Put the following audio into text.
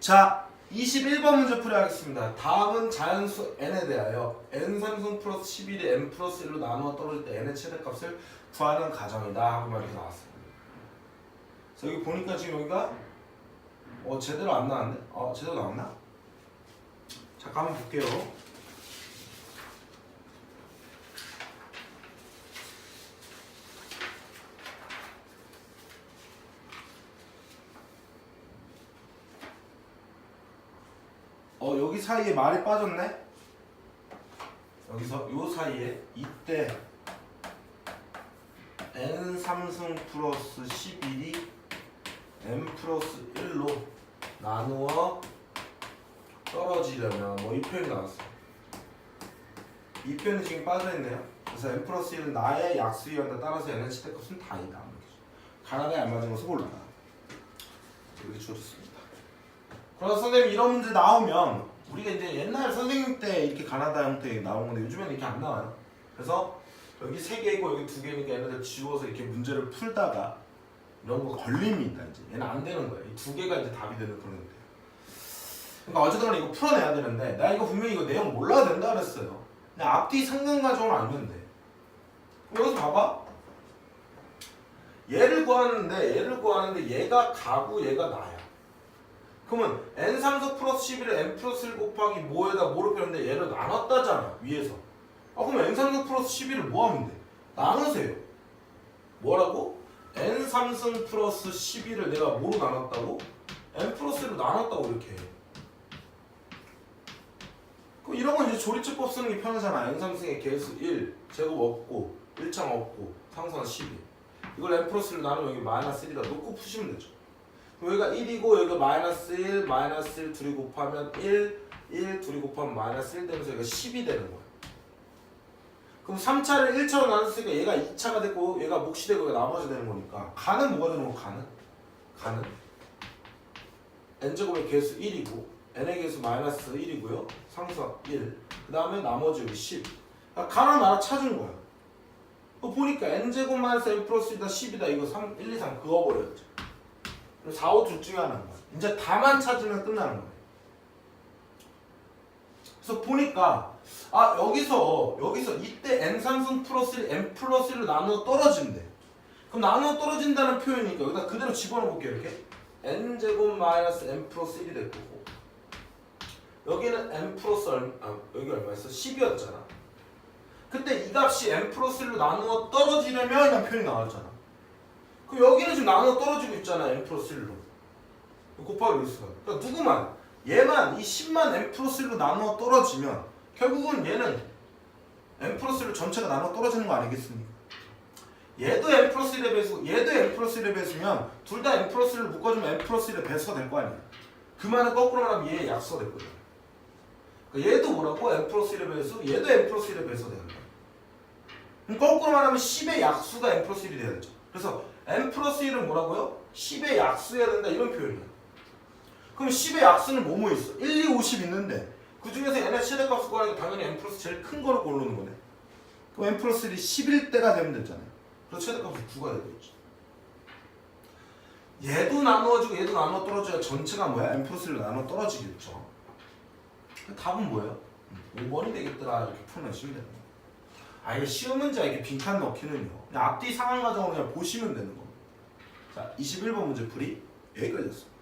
자, 21번 문제 풀이하겠습니다. 다음은 자연수 n에 대하여 n 삼성 플러스 11이 n 플러스 1로 나누어 떨어질 때 n의 최대값을 구하는 가정이다 하고 막 이렇게 나왔어요. 그래서 여기 보니까 지금 여기가 어 제대로 안 나왔네? 어 제대로 나왔나? 잠깐 한번 볼게요. 어 여기 사이에 말이 빠졌네. 여기서 요 사이에 이때 n 삼승 플러스 11이 n 플러스 1로 나누어 떨어지려면 뭐 이 표현이 나왔어. 이 표현이 지금 빠져있네요. 그래서 n 플러스 1은 나의 약수이한다 따라서 n의 시대값은 다이다. 가나다에 안 맞은 것을 골라라. 이렇게 주어졌습니다. 그래서 선생님 이런 문제 나오면 우리가 이제 옛날 선생님 때 이렇게 가나다 형태 나온 건데 요즘에는 이렇게 안 나와요. 그래서 여기 세 개고 여기 두 개니까 얘네들 지워서 이렇게 문제를 풀다가 이런 거 걸립니다. 이제 얘는 안 되는 거예요. 이 두 개가 이제 답이 되는 그런 건데요. 그러니까 어쨌든 이거 풀어내야 되는데 나 이거 분명히 이거 내용 몰라도 된다 그랬어요. 그냥 앞뒤 상관 가정을 알면 돼. 여기서 봐봐. 얘를 구하는데 얘를 구하는데 얘가 가고 얘가 나야. 그러면 n 상수 플러스 11을 n 플러스 1 곱하기 뭐에다 뭐로 표현데 얘를 나눴다잖아 위에서. 아 그럼 n 상수 플러스 11을 뭐 하면 돼? 나누세요. 뭐라고? n 삼승 플러스 11을 내가 뭐로 나눴다고? n 플러스 1로 나눴다고 이렇게. 그럼 이런 건 이제 조리제법 쓰는 게 편하잖아. n 삼승의 개수 1 제곱 없고 1창 없고 상수는 12. 이걸 n 플러스 1로 나누면 여기 마이너스 1이다 놓고 푸시면 되죠. 여기가 1이고 여기가 마이너스 1, 마이너스 1 둘이 곱하면 1, 1 둘이 곱하면 마이너스 1 되면서 여기가 10이 되는 거야. 그럼 3차를 1차로 나눴으니까 얘가 2차가 됐고 얘가 몫이 되고 얘가 나머지 되는 거니까 가는 뭐가 되는 거 가는? 가는 n제곱의 개수 1이고 n의 개수 마이너스 1이고요. 상수가 1. 그 다음에 나머지 여기 10. 그러니까 가는 나라 찾은. 그 보니까 n제곱 마이너스 n 플러스 1다 10이다 이거 3, 1, 2, 3 그어버렸죠. 4, 5 둘 중에 하나인 거야. 이제 다만 찾으면 끝나는 거야. 그래서 보니까 아 여기서 여기서 이때 n 삼승 플러스 1, n 플러스 1로 나누어 떨어진대. 그럼 나누어 떨어진다는 표현이니까 여기다 그대로 집어넣어 볼게요 이렇게. n 제곱 마이너스 n 플러스 1이 될 거고 여기는 n 플러스 얼마, 아, 여기 얼마였어? 10이었잖아. 그때 이 값이 n 플러스 1로 나누어 떨어지려면 이런 표현이 나왔잖아. 그럼 여기는 지금 나누어 떨어지고 있잖아 n 플러스 1로 곱하기 루스가 그러니까 누구만 얘만 이 10만 n 플러스 1로 나누어 떨어지면 결국은 얘는 n 플러스 1로 전체가 나누어 떨어지는 거 아니겠습니까? 얘도 n 플러스 1의 배수 얘도 n 플러스 1의 배수면 둘 다 n 플러스 1을 묶어주면 n 플러스 1의 배수가 될 거 아니야 그 말은 거꾸로 말하면 얘의 약수가 될 거야 그러니까 얘도 뭐라고? n 플러스 1의 배수 얘도 n 플러스 1의 배수가 되는 거야 그럼 거꾸로 말하면 10의 약수가 n 플러스 1이 돼야 되죠 그래서 n 플러스 1은 뭐라고요? 10의 약수해야 된다 이런 표현이야. 그럼 10의 약수는 뭐뭐 있어? 1, 2, 50 있는데 그 중에서 n의 최대 값을 구하니까 당연히 n 플러스 제일 큰 거를 고르는 거네. 그럼 n 플러스 1이 11대가 되면 되잖아요. 그래서 최대 값을 9가 되겠지. 얘도 나누어지고 얘도 나누어 떨어져야 전체가 뭐야? n 플러스 1로 나누어 떨어지겠죠. 답은 뭐예요? 5번이 되겠더라 이렇게 풀어내시면 거예요. 아 이게 쉬운 문제 이렇게 빈칸 넣기는요. 앞뒤 상황 과정을 그냥 보시면 되는 겁니다. 자, 21번 문제 풀이 여기까지였습니다.